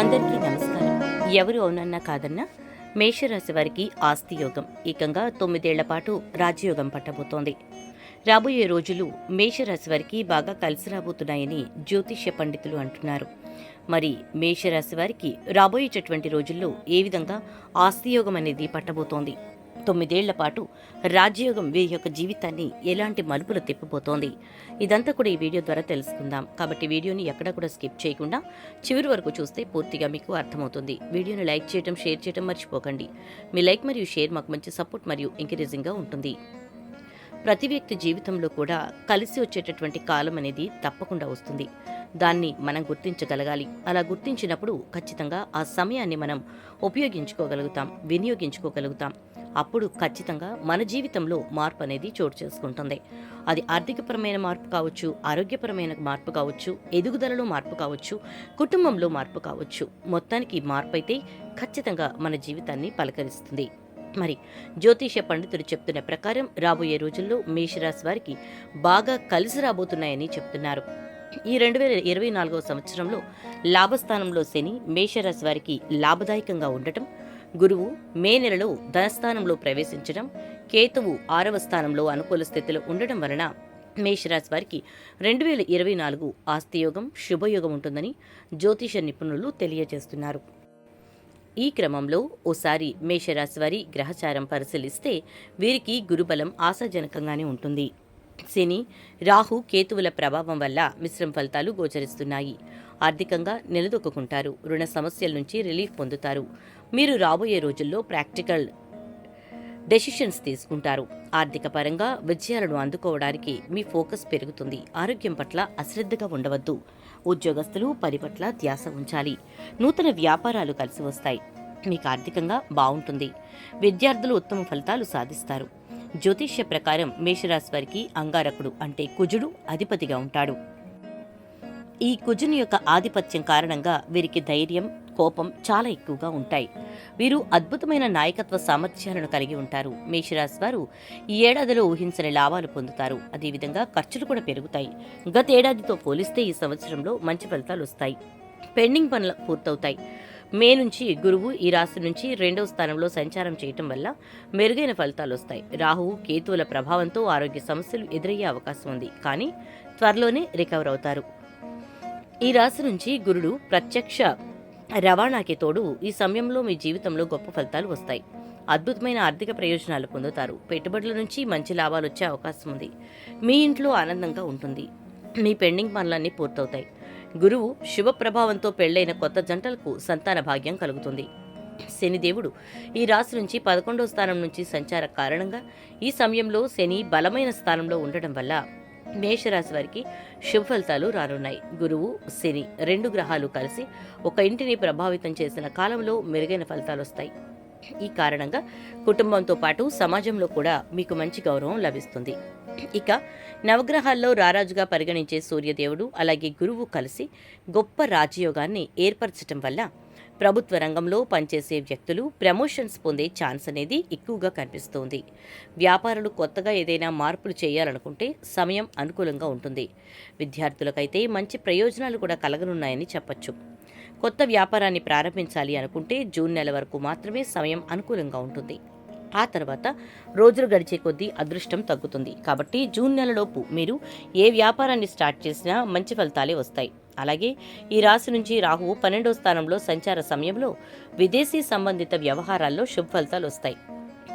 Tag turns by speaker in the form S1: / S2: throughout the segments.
S1: అందరికీ నమస్కారం. ఎవరు అవునన్నా కాదన్నా మేషరాశి వారికి ఆస్తి యోగం. ఏకంగా తొమ్మిదేళ్ళ పాటు రాజయోగం పట్టబోతోంది. రాబోయే రోజులు మేషరాశి వారికి బాగా కలిసి రాబోతున్నాయని జ్యోతిష్య పండితులు అంటున్నారు. మరి మేషరాశి వారికి రాబోయేటటువంటి రోజుల్లో ఏ విధంగా ఆస్తి యోగం అనేది పట్టబోతోంది? తొమ్మిదేళ్ళ పాటు రాజయోగం వీరి యొక్క జీవితాన్ని ఎలాంటి మలుపులు తిప్పబోతోంది? ఇదంతా కూడా ఈ వీడియో ద్వారా తెలుసుకుందాం. కాబట్టి వీడియోని ఎక్కడ కూడా స్కిప్ చేయకుండా చివరి వరకు చూస్తే పూర్తిగా మీకు అర్థమవుతుంది. వీడియోని లైక్ చేయడం షేర్ చేయడం మర్చిపోకండి. మీ లైక్ మరియు షేర్ మాకు మంచి సపోర్ట్ మరియు ఎంకరేజింగ్గా ఉంటుంది. ప్రతి వ్యక్తి జీవితంలో కూడా కలిసి వచ్చేటటువంటి కాలం అనేది తప్పకుండా వస్తుంది. దాన్ని మనం గుర్తించగలగాలి. అలా గుర్తించినప్పుడు ఖచ్చితంగా ఆ సమయాన్ని మనం ఉపయోగించుకోగలుగుతాం వినియోగించుకోగలుగుతాం. అప్పుడు ఖచ్చితంగా మన జీవితంలో మార్పు అనేది చోటు చేసుకుంటుంది. అది ఆర్థికపరమైన మార్పు కావచ్చు ఆరోగ్యపరమైన మార్పు కావచ్చు ఎదుగుదలలో మార్పు కావచ్చు కుటుంబంలో మార్పు కావచ్చు. మొత్తానికి మార్పు అయితే ఖచ్చితంగా మన జీవితాన్ని పలకరిస్తుంది. మరి జ్యోతిష పండితులు చెప్తున్న ప్రకారం రాబోయే రోజుల్లో మేషరాశి వారికి బాగా కలిసి రాబోతున్నాయని చెప్తున్నారు. ఈ రెండు వేల ఇరవై నాలుగవ సంవత్సరంలో లాభస్థానంలో శని మేషరాశి వారికి లాభదాయకంగా ఉండటం గురువు మే నెలలో ధనస్థానంలో ప్రవేశించడం కేతువు ఆరవ స్థానంలో అనుకూల స్థితిలో ఉండడం వలన మేషరాశి వారికి రెండు వేల ఇరవై నాలుగు ఆస్తియోగం శుభయోగం ఉంటుందని జ్యోతిష నిపుణులు తెలియజేస్తున్నారు. ఈ క్రమంలో ఓసారి మేషరాశి వారి గ్రహచారం పరిశీలిస్తే వీరికి గురుబలం ఆశాజనకంగానే ఉంటుంది. శని రాహు కేతువుల ప్రభావం వల్ల మిశ్రమ ఫలితాలు గోచరిస్తున్నాయి. ఆర్థికంగా నిలదొక్కుంటారు రుణ సమస్యల నుంచి రిలీఫ్ పొందుతారు. మీరు రాబోయే రోజుల్లో ప్రాక్టికల్ డెసిషన్స్ తీసుకుంటారు. ఆర్థిక పరంగా విజయాలను అందుకోవడానికి మీ ఫోకస్ పెరుగుతుంది. ఆరోగ్యం పట్ల అశ్రద్ధగా ఉండవద్దు. ఉద్యోగస్తులు పని పట్ల ధ్యాస ఉంచాలి. నూతన వ్యాపారాలు కలిసి వస్తాయి. మీకు ఆర్థికంగా బాగుంటుంది. విద్యార్థులు ఉత్తమ ఫలితాలు సాధిస్తారు. జ్యోతిష్య ప్రకారం మేషరాశి వారికి అంగారకుడు అంటే కుజుడు అధిపతిగా ఉంటాడు. ఈ కుజుని యొక్క ఆధిపత్యం కారణంగా వీరికి ధైర్యం కోపం చాలా ఎక్కువగా ఉంటాయి. వీరు అద్భుతమైన నాయకత్వ సామర్థ్యాలను కలిగి ఉంటారు. మేషరాశి వారు ఈ ఏడాదిలో ఊహించని లాభాలు పొందుతారు. అదేవిధంగా ఖర్చులు కూడా పెరుగుతాయి. గత ఏడాదితో పోలిస్తే ఈ సంవత్సరంలో మంచి ఫలితాలు వస్తాయి. పెండింగ్ పనులు పూర్తవుతాయి. మే నుంచి గురువు ఈ రాశి నుంచి రెండవ స్థానంలో సంచారం చేయటం వల్ల మెరుగైన ఫలితాలు వస్తాయి. రాహువు కేతువుల ప్రభావంతో ఆరోగ్య సమస్యలు ఎదురయ్యే అవకాశం ఉంది. కానీ త్వరలోనే రికవర్ అవుతారు. ఈ రాశి నుంచి గురుడు ప్రత్యక్ష రవాణాకి తోడు ఈ సమయంలో మీ జీవితంలో గొప్ప ఫలితాలు వస్తాయి. అద్భుతమైన ఆర్థిక ప్రయోజనాలు పొందుతారు. పెట్టుబడుల నుంచి మంచి లాభాలు వచ్చే అవకాశం ఉంది. మీ ఇంట్లో ఆనందంగా ఉంటుంది. మీ పెండింగ్ పనులన్నీ పూర్తవుతాయి. గురువు శుభ ప్రభావంతో పెళ్ళైన కొత్త జంటలకు సంతాన భాగ్యం కలుగుతుంది. శనిదేవుడు ఈ రాశి నుంచి పదకొండవ స్థానం నుంచి సంచార కారణంగా ఈ సమయంలో శని బలమైన స్థానంలో ఉండటం వల్ల మేషరాశి వారికి శుభ ఫలితాలు రానున్నాయి. గురువు శని రెండు గ్రహాలు కలిసి ఒక ఇంటిని ప్రభావితం చేసిన కాలంలో మెరుగైన ఫలితాలు వస్తాయి. ఈ కారణంగా కుటుంబంతో పాటు సమాజంలో కూడా మీకు మంచి గౌరవం లభిస్తుంది. ఇక నవగ్రహాల్లో రారాజుగా పరిగణించే సూర్యదేవుడు అలాగే గురువు కలిసి గొప్ప రాజయోగాన్ని ఏర్పరచటం వల్ల ప్రభుత్వ రంగంలో పనిచేసే వ్యక్తులు ప్రమోషన్స్ పొందే ఛాన్స్ అనేది ఎక్కువగా కనిపిస్తోంది. వ్యాపారులు కొత్తగా ఏదైనా మార్పులు చేయాలనుకుంటే సమయం అనుకూలంగా ఉంటుంది. విద్యార్థులకైతే మంచి ప్రయోజనాలు కూడా కలగనున్నాయని చెప్పొచ్చు. కొత్త వ్యాపారాన్ని ప్రారంభించాలి అనుకుంటే జూన్ నెల వరకు మాత్రమే సమయం అనుకూలంగా ఉంటుంది. ఆ తర్వాత రోజులు గడిచే కొద్దీ అదృష్టం తగ్గుతుంది. కాబట్టి జూన్ నెలలోపు మీరు ఏ వ్యాపారాన్ని స్టార్ట్ చేసినా మంచి ఫలితాలే వస్తాయి. అలాగే ఈ రాశి నుంచి రాహువు పన్నెండో స్థానంలో సంచార సమయంలో విదేశీ సంబంధిత వ్యవహారాల్లో శుభ ఫలితాలు వస్తాయి.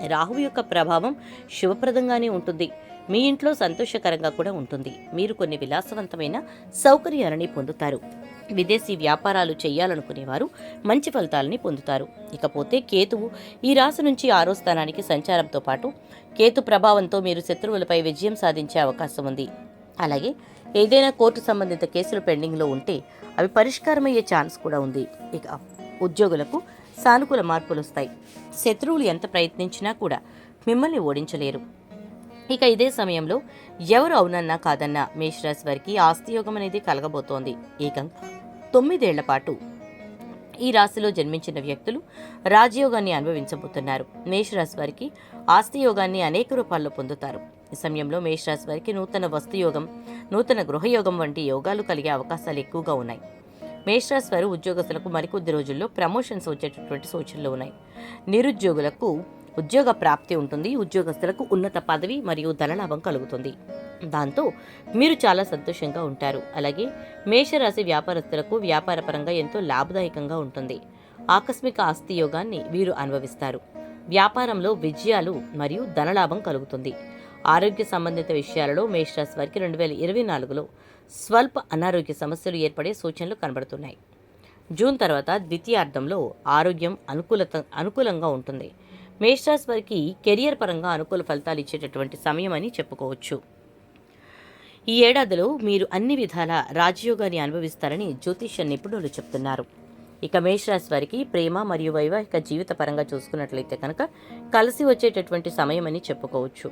S1: రాహువు యొక్క ప్రభావం శుభప్రదంగానే ఉంటుంది. మీ ఇంట్లో సంతోషకరంగా కూడా ఉంటుంది. మీరు కొన్ని విలాసవంతమైన సౌకర్యాలని పొందుతారు. విదేశీ వ్యాపారాలు చేయాలనుకునేవారు మంచి ఫలితాలని పొందుతారు. ఇకపోతే కేతువు ఈ రాశి నుంచి ఆరో స్థానానికి సంచారంతో పాటు కేతు ప్రభావంతో మీరు శత్రువులపై విజయం సాధించే అవకాశం ఉంది. అలాగే ఏదైనా కోర్టు సంబంధిత కేసులు పెండింగ్లో ఉంటే అవి పరిష్కారమయ్యే ఛాన్స్ కూడా ఉంది. ఇక ఉద్యోగులకు సానుకూల మార్పులు వస్తాయి శత్రువులు ఎంత ప్రయత్నించినా కూడా మిమ్మల్ని ఓడించలేరు. ఇక ఇదే సమయంలో ఎవరు అవునన్నా కాదన్నా మేషరాశి వారికి ఆస్తియోగం అనేది కలగబోతోంది. ఏకంగా తొమ్మిదేళ్ళ పాటు ఈ రాశిలో జన్మించిన వ్యక్తులు రాజయోగాన్ని అనుభవించబోతున్నారు. మేషరాశి వారికి ఆస్తి యోగాన్ని అనేక రూపాల్లో పొందుతారు. ఈ సమయంలో మేషరాశి వారికి నూతన వస్తుయోగం నూతన గృహయోగం వంటి యోగాలు కలిగే అవకాశాలు ఎక్కువగా ఉన్నాయి. మేషరాశి వారు ఉద్యోగస్తులకు మరికొద్ది రోజుల్లో ప్రమోషన్స్ వచ్చేటటువంటి సూచనలు ఉన్నాయి. నిరుద్యోగులకు ఉద్యోగ ప్రాప్తి ఉంటుంది ఉద్యోగస్తులకు ఉన్నత పదవి మరియు ధనలాభం కలుగుతుంది. దాంతో మీరు చాలా సంతోషంగా ఉంటారు. అలాగే మేషరాశి వ్యాపారస్తులకు వ్యాపారపరంగా ఎంతో లాభదాయకంగా ఉంటుంది. ఆకస్మిక ఆస్తి యోగాన్ని వీరు అనుభవిస్తారు. వ్యాపారంలో విజయాలు మరియు ధనలాభం కలుగుతుంది. ఆరోగ్య సంబంధిత విషయాలలో మేషరాశి వారికి రెండు వేల ఇరవై నాలుగులో స్వల్ప అనారోగ్య సమస్యలు ఏర్పడే సూచనలు కనబడుతున్నాయి. జూన్ తర్వాత ద్వితీయార్థంలో ఆరోగ్యం అనుకూలత అనుకూలంగా ఉంటుంది. మేషరాశి వారికి కెరియర్ పరంగా అనుకూల ఫలితాలు ఇచ్చేటటువంటి సమయం అని చెప్పుకోవచ్చు. ఈ ఏడాదిలో మీరు అన్ని విధాల రాజయోగాన్ని అనుభవిస్తారని జ్యోతిష నిపుణులు చెప్తున్నారు. ఇక మేషరాశి వారికి ప్రేమ మరియు వైవాహిక జీవిత పరంగా చూసుకున్నట్లయితే కనుక కలిసి వచ్చేటటువంటి సమయం అని చెప్పుకోవచ్చు.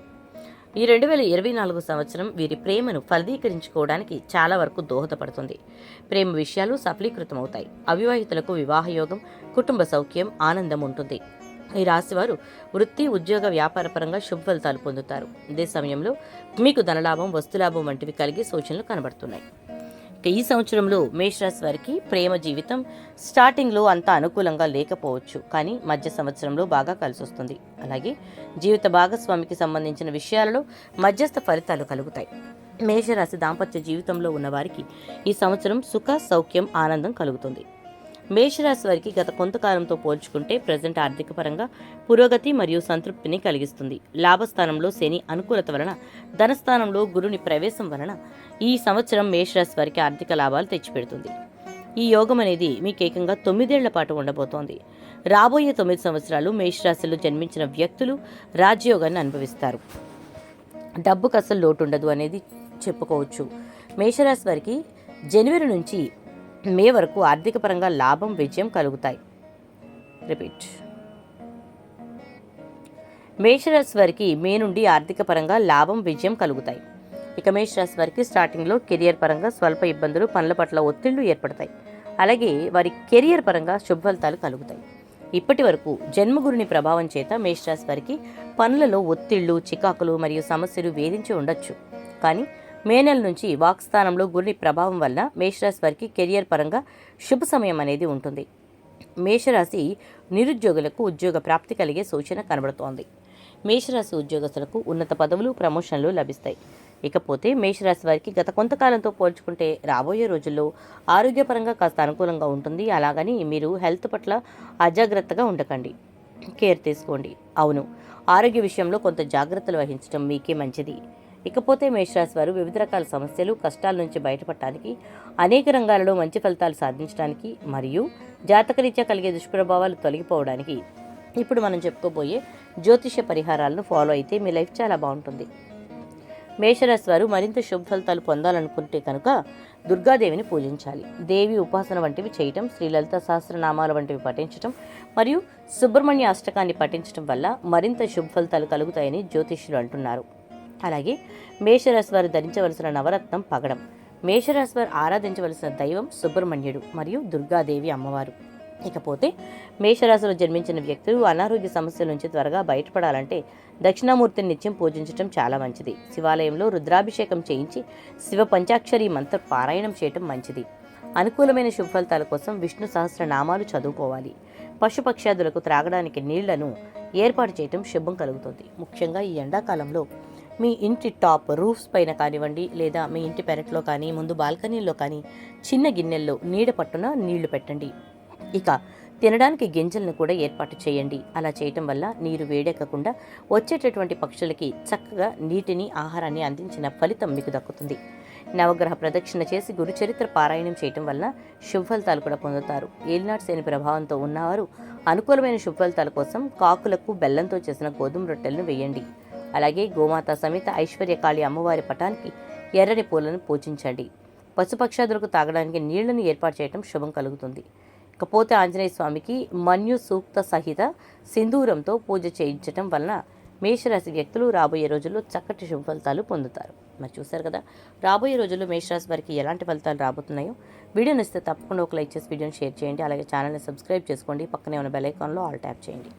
S1: ఈ రెండు వేల ఇరవై నాలుగు సంవత్సరం వీరి ప్రేమను ఫలదీకరించుకోవడానికి చాలా వరకు దోహదపడుతుంది. ప్రేమ విషయాలు సఫలీకృతమవుతాయి. అవివాహితులకు వివాహయోగం కుటుంబ సౌఖ్యం ఆనందం ఉంటుంది. ఈ రాశివారు వృత్తి ఉద్యోగ వ్యాపార పరంగా శుభ ఫలితాలు పొందుతారు. ఇదే సమయంలో మీకు ధనలాభం వస్తులాభం వంటివి కలిగే సూచనలు కనబడుతున్నాయి. ఈ సంవత్సరంలో మేషరాశి వారికి ప్రేమ జీవితం స్టార్టింగ్లో అంత అనుకూలంగా లేకపోవచ్చు. కానీ మధ్య సంవత్సరంలో బాగా కలిసి వస్తుంది అలాగే జీవిత భాగస్వామికి సంబంధించిన విషయాలలో మధ్యస్థ ఫలితాలు కలుగుతాయి. మేషరాశి దాంపత్య జీవితంలో ఉన్నవారికి ఈ సంవత్సరం సుఖ సౌఖ్యం ఆనందం కలుగుతుంది. మేషరాశి వారికి గత కొంతకాలంతో పోల్చుకుంటే ప్రజెంట్ ఆర్థిక పరంగా పురోగతి మరియు సంతృప్తిని కలిగిస్తుంది. లాభస్థానంలో శని అనుకూలత వలన ధనస్థానంలో గురుని ప్రవేశం వలన ఈ సంవత్సరం మేషరాశి వారికి ఆర్థిక లాభాలు తెచ్చిపెడుతుంది. ఈ యోగం అనేది మీకు ఏకంగా తొమ్మిదేళ్ళ పాటు ఉండబోతోంది. రాబోయే తొమ్మిది సంవత్సరాలు మేషరాశిలో జన్మించిన వ్యక్తులు రాజయోగాన్ని అనుభవిస్తారు. డబ్బుకు అసలు లోటు ఉండదు అనేది చెప్పుకోవచ్చు. మేషరాశి వారికి జనవరి నుంచి మే వరకు ఆర్థిక పరంగా లాభం విజయం కలుగుతాయి. రిపీట్. మేషరాశి వారికి మే నుండి ఆర్థిక పరంగా లాభం విజయం కలుగుతాయి. ఇక మేషరాశి వారికి స్టార్టింగ్లో కెరియర్ పరంగా స్వల్ప ఇబ్బందులు పనుల పట్ల ఒత్తిళ్ళు ఏర్పడతాయి. అలాగే వారి కెరియర్ పరంగా శుభఫలితాలు కలుగుతాయి. ఇప్పటి వరకు జన్మగురుని ప్రభావం చేత మేషరాశి వారికి పనులలో ఒత్తిళ్ళు చికాకులు మరియు సమస్యలు వేధించి ఉండొచ్చు. కానీ మే నెల నుంచి వాక్స్థానంలో గురి ప్రభావం వల్ల మేషరాశి వారికి కెరియర్ పరంగా శుభ సమయం అనేది ఉంటుంది. మేషరాశి నిరుద్యోగులకు ఉద్యోగ ప్రాప్తి కలిగే సూచన కనబడుతోంది. మేషరాశి ఉద్యోగస్తులకు ఉన్నత పదవులు ప్రమోషన్లు లభిస్తాయి. ఇకపోతే మేషరాశి వారికి గత కొంతకాలంతో పోల్చుకుంటే రాబోయే రోజుల్లో ఆరోగ్యపరంగా కాస్త అనుకూలంగా ఉంటుంది. అలాగని మీరు హెల్త్ పట్ల అజాగ్రత్తగా ఉండకండి. కేర్ తీసుకోండి. అవును ఆరోగ్య విషయంలో కొంత జాగ్రత్తలు వహించడం మీకే మంచిది. ఇకపోతే మేషరాశి వారు వివిధ రకాల సమస్యలు కష్టాల నుంచి బయటపడటానికి అనేక రంగాలలో మంచి ఫలితాలు సాధించడానికి మరియు జాతకరీత్యా కలిగే దుష్ప్రభావాలు తొలగిపోవడానికి ఇప్పుడు మనం చెప్పుకోబోయే జ్యోతిష పరిహారాలను ఫాలో అయితే మీ లైఫ్ చాలా బాగుంటుంది. మేషరాశి వారు మరింత శుభ ఫలితాలు పొందాలనుకుంటే కనుక దుర్గాదేవిని పూజించాలి. దేవి ఉపాసన వంటివి చేయటం శ్రీ లలిత సహస్రనామాల వంటివి పఠించటం మరియు సుబ్రహ్మణ్య అష్టకాన్ని పఠించడం వల్ల మరింత శుభ ఫలితాలు కలుగుతాయని జ్యోతిష్యులు అంటున్నారు. అలాగే మేషరాశి వారు ధరించవలసిన నవరత్నం పగడం. మేషరాశి వారు ఆరాధించవలసిన దైవం సుబ్రహ్మణ్యుడు మరియు దుర్గాదేవి అమ్మవారు. ఇకపోతే మేషరాశిలో జన్మించిన వ్యక్తులు అనారోగ్య సమస్యల నుంచి త్వరగా బయటపడాలంటే దక్షిణామూర్తిని నిత్యం పూజించడం చాలా మంచిది. శివాలయంలో రుద్రాభిషేకం చేయించి శివ పంచాక్షరి మంత్ర పారాయణం చేయటం మంచిది. అనుకూలమైన శుభఫలితాల కోసం విష్ణు సహస్రనామాలు చదువుకోవాలి. పశుపక్ష్యాదులకు త్రాగడానికి నీళ్ళను ఏర్పాటు చేయటం శుభం కలుగుతుంది. ముఖ్యంగా ఈ ఎండాకాలంలో మీ ఇంటి టాప్ రూఫ్స్ పైన కానివ్వండి లేదా మీ ఇంటి పెరట్లో కానీ ముందు బాల్కనీల్లో కానీ చిన్న గిన్నెల్లో నీడ పట్టున నీళ్ళు పెట్టండి. ఇక తినడానికి గింజలను కూడా ఏర్పాటు చేయండి. అలా చేయటం వల్ల నీరు వేడెక్కకుండా వచ్చేటటువంటి పక్షులకి చక్కగా నీటిని ఆహారాన్ని అందించిన ఫలితం మీకు దక్కుతుంది. నవగ్రహ ప్రదక్షిణ చేసి గురుచరిత్ర పారాయణం చేయటం వల్ల శుభఫలితాలు కూడా పొందుతారు. ఏలినాటి శని ప్రభావంతో ఉన్నవారు అనుకూలమైన శుభఫలితాల కోసం కాకులకు బెల్లంతో చేసిన గోధుమ రొట్టెలను వేయండి. అలాగే గోమాత సమేత ఐశ్వర్యకాళి అమ్మవారి పటానికి ఎర్రని పూలను పూజించండి. పశుపక్షాదులకు తాగడానికి నీళ్ళను ఏర్పాటు చేయడం శుభం కలుగుతుంది. ఇకపోతే ఆంజనేయ స్వామికి మన్యు సూక్త సహిత సింధూరంతో పూజ చేయించటం వలన మేషరాశి వ్యక్తులు రాబోయే రోజుల్లో చక్కటి శుభ ఫలితాలు పొందుతారు. మరి చూశారు కదా? రాబోయే రోజుల్లో మేషరాశి వారికి ఎలాంటి ఫలితాలు రాబోతున్నాయో వీడియోని ఇస్తే తప్పకుండా ఒక లైక్ చేసి వీడియోని షేర్ చేయండి. అలాగే ఛానల్ని సబ్స్క్రైబ్ చేసుకోండి. పక్కనే ఉన్న బెల్ ఐకాన్లో ఆల్ ట్యాప్ చేయండి.